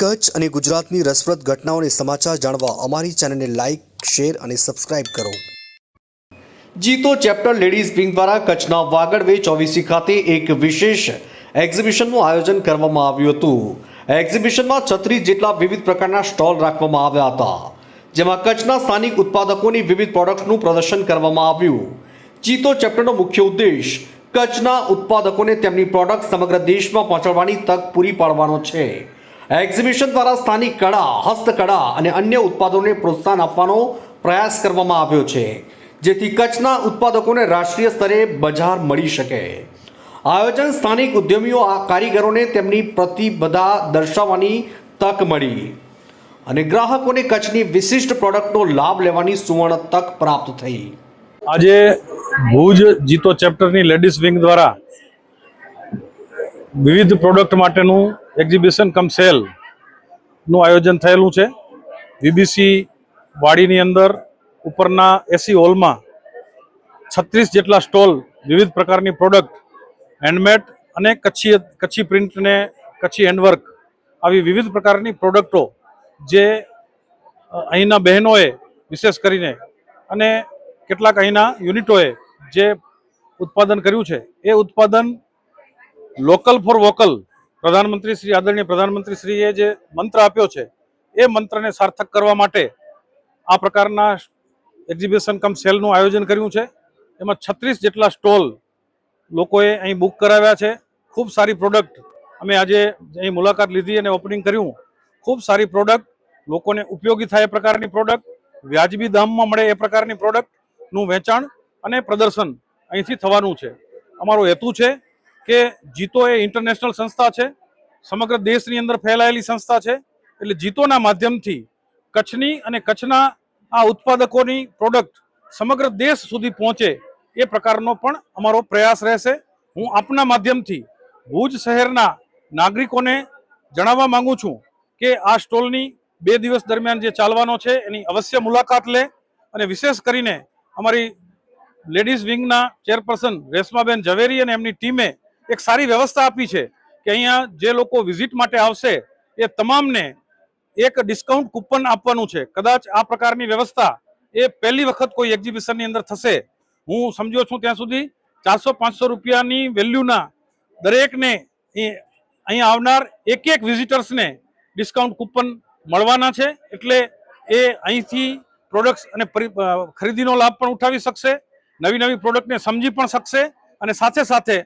કચ્છ અને ગુજરાતની રસપ્રદ ઘટનાઓને સમાચાર જાણવા અમારી ચેનલને લાઇક શેર અને સબસ્ક્રાઇબ કરો. જીતો ચેપ્ટર લેડીઝ વિંગ દ્વારા કચ્છના વાગડ વે ચોવીસી ખાતે એક વિશેષ એક્ઝિબિશનનું આયોજન કરવામાં આવ્યું હતું. એક્ઝિબિશનમાં છત્રીસ જેટલા વિવિધ પ્રકારના સ્ટોલ રાખવામાં આવ્યા હતા, જેમાં કચ્છના સ્થાનિક ઉત્પાદકોની વિવિધ પ્રોડક્ટ્સનું પ્રદર્શન કરવામાં આવ્યું. જીતો ચેપ્ટરનો મુખ્ય ઉદ્દેશ કચ્છના ઉત્પાદકોને તેમની પ્રોડક્ટ સમગ્ર દેશમાં પહોંચાડવાની તક પૂરી પાડવાનો છે. એક્ઝિબિશન દ્વારા સ્થાનિક કળા, હસ્તકળા અને અન્ય ઉત્પાદનોને પ્રોત્સાહન આપવાનો પ્રયાસ કરવામાં આવ્યો છે, જેથી કચ્છના ઉત્પાદકોને રાષ્ટ્રીય સ્તરે બજાર મળી શકે. આયોજન સ્થાનિક ઉદ્યમીઓ, આ કારીગરોને તેમની પ્રતિબદ્ધતા દર્શાવવાની તક મળી અને ગ્રાહકોને કચ્છની વિશિષ્ટ પ્રોડક્ટનો લાભ લેવાની સુવર્ણ તક પ્રાપ્ત થઈ. આજે ભુજ જીતો ચેપ્ટરની લેડીઝ વિંગ દ્વારા વિવિધ પ્રોડક્ટ માટેનું એક્ઝિબિશન કમ સેલનું આયોજન થયેલું છે. વીબીસી વાડીની અંદર ઉપરના એસી હોલમાં છત્રીસ જેટલા સ્ટોલ વિવિધ પ્રકારની પ્રોડક્ટ હેન્ડમેડ અને કચ્છી કચ્છી પ્રિન્ટને કચ્છી હેન્ડવર્ક આવી વિવિધ પ્રકારની પ્રોડક્ટો જે અહીંના બહેનોએ વિશેષ કરીને અને કેટલાક અહીંના યુનિટોએ જે ઉત્પાદન કર્યું છે, એ ઉત્પાદન લોકલ ફોર વોકલ પ્રધાનમંત્રી શ્રી આદરણીય પ્રધાનમંત્રી શ્રીએ જે મંત્ર આપ્યો છે, એ મંત્રને સાર્થક કરવા માટે આ પ્રકારના એક્ઝિબિશન કમ સેલનું આયોજન કર્યું છે. એમાં છત્રીસ જેટલા સ્ટોલ લોકોએ અહીં બુક કરાવ્યા છે. ખૂબ સારી પ્રોડક્ટ અમે આજે અહીં મુલાકાત લીધી અને ઓપનિંગ કર્યું. ખૂબ સારી પ્રોડક્ટ લોકોને ઉપયોગી થાય એ પ્રકારની પ્રોડક્ટ વ્યાજબી દામમાં મળે એ પ્રકારની પ્રોડક્ટનું વેચાણ અને પ્રદર્શન અહીંથી થવાનું છે. અમારો હેતુ છે કે જીતો એ ઇન્ટરનેશનલ સંસ્થા છે. સમગ્ર દેશની અંદર ફેલાયેલી સંસ્થા છે. એટલે જીતોના માધ્યમથી કચ્છની અને કચ્છના આ ઉત્પાદકોની પ્રોડક્ટ સમગ્ર દેશ સુધી પહોંચે એ પ્રકારનો પણ અમારો પ્રયાસ રહેશે. હું આપના માધ્યમથી ભુજ શહેરના નાગરિકોને જણાવવા માંગુ છું કે આ સ્ટોલની બે દિવસ દરમિયાન જે ચાલવાનો છે એની અવશ્ય મુલાકાત લે અને વિશેષ કરીને અમારી લેડીઝ વિંગના ચેરપર્સન રેશમાબેન ઝવેરી અને એમની ટીમે એક સારી વ્યવસ્થા આપી છે કે અહીંયા જે લોકો વિઝિટ માટે આવશે, એ તમામને એક ડિસ્કાઉન્ટ કૂપન આપવાનું છે. કદાચ આ પ્રકારની વ્યવસ્થા એ પહેલી વખત કોઈ એક્ઝિબિશનની અંદર થશે. હું સમજ્યો છું ત્યાં સુધી ચારસો પાંચસો રૂપિયાની વેલ્યુના દરેકને અહીંયા આવનાર એક એક વિઝિટર્સને ડિસ્કાઉન્ટ કૂપન મળવાના છે. એટલે એ અહીંથી પ્રોડક્ટ્સ અને ખરીદીનો લાભ પણ ઉઠાવી શકશે, નવી નવી પ્રોડક્ટને સમજી પણ શકશે અને સાથે સાથે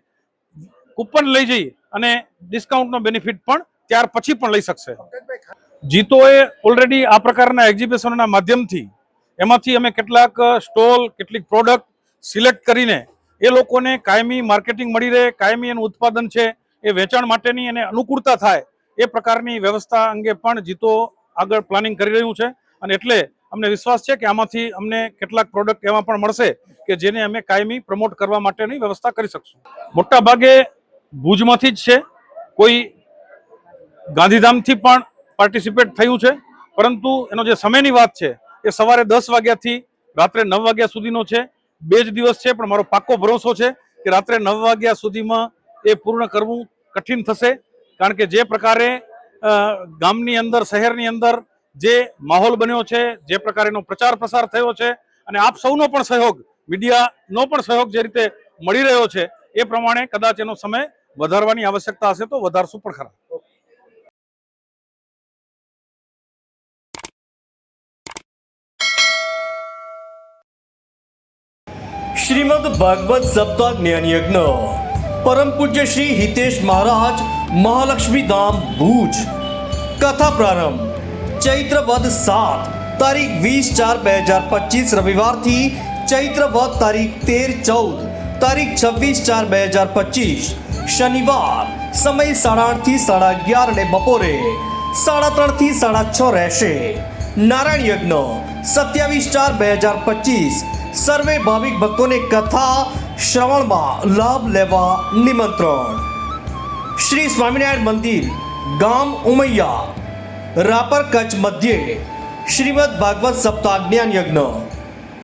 કૂપન લઈ જઈ અને ડિસ્કાઉન્ટનો બેનિફિટ પણ ત્યાર પછી પણ લઈ શકશે. જીતોએ ઓલરેડી આ પ્રકારના એક્ઝિબિશનના માધ્યમથી એમાંથી અમે કેટલાક સ્ટોલ કેટલીક પ્રોડક્ટ સિલેક્ટ કરીને એ લોકોને કાયમી માર્કેટિંગ મળી રહે કાયમી એનું ઉત્પાદન છે એ વેચાણ માટેની અને અનુકૂળતા થાય એ પ્રકારની વ્યવસ્થા અંગે પણ જીતો આગળ પ્લાનિંગ કરી રહ્યું છે. અને એટલે અમને વિશ્વાસ છે કે આમાંથી અમને કેટલાક પ્રોડક્ટ એવા પણ મળશે કે જેને અમે કાયમી પ્રમોટ કરવા માટેની વ્યવસ્થા કરી શકશું. મોટા ભાગે ભુજમાંથી જ છે. કોઈ ગાંધીધામથી પણ પાર્ટિસિપેટ થયું છે. પરંતુ એનો જે સમયની વાત છે, એ સવારે દસ વાગ્યાથી રાત્રે નવ વાગ્યા સુધીનો છે. બે જ દિવસ છે, પણ મારો પાક્કો ભરોસો છે કે રાત્રે નવ વાગ્યા સુધીમાં એ પૂર્ણ કરવું કઠિન થશે. કારણ કે જે પ્રકારે ગામની અંદર, શહેરની અંદર જે માહોલ બન્યો છે, જે પ્રકારેનો પ્રચાર પ્રસાર થયો છે અને આપ સૌનો પણ સહયોગ, મીડિયાનો પણ સહયોગ જે રીતે મળી રહ્યો છે, એ પ્રમાણે કદાચ એનો સમય વધારવાની આવશ્યકતા હશે તો વધારશું પણ ખરા. શ્રીમદ ભાગવત સપ્તાહ જ્ઞાન યજ્ઞ પરમ પૂજ્ય શ્રી હિતેશ મહારાજ મહાલક્ષ્મી ધામ ભુજ. કથા પ્રારંભ. ચૈત્ર વદ સાત, તારીખ વીસ ચાર બે હજાર પચીસ રવિવારથી ચૈત્ર વદ તારીખ તેર ચૌદ. તારીખ છવ્વીસ ચાર બે હજાર પચીસ, શનિવાર, સમય સાડા આઠથી સાડા અગિયાર અને બપોરે સાડા ત્રણથી સાડા છ રહેશે. નારાયણ યજ્ઞ, સત્યાવીસ ચાર બે હજાર પચીસ, સર્વે ભાવિક ભક્તોને કથા, શ્રવણમાં લાભ લેવા નિમંત્રણ. શ્રી સ્વામિનારાયણ મંદિર, ગામ ઉમૈયા. રાપર કચ્છ મધ્યે, શ્રીમદ ભાગવત સપ્તાહ જ્ઞાન યજ્ઞ.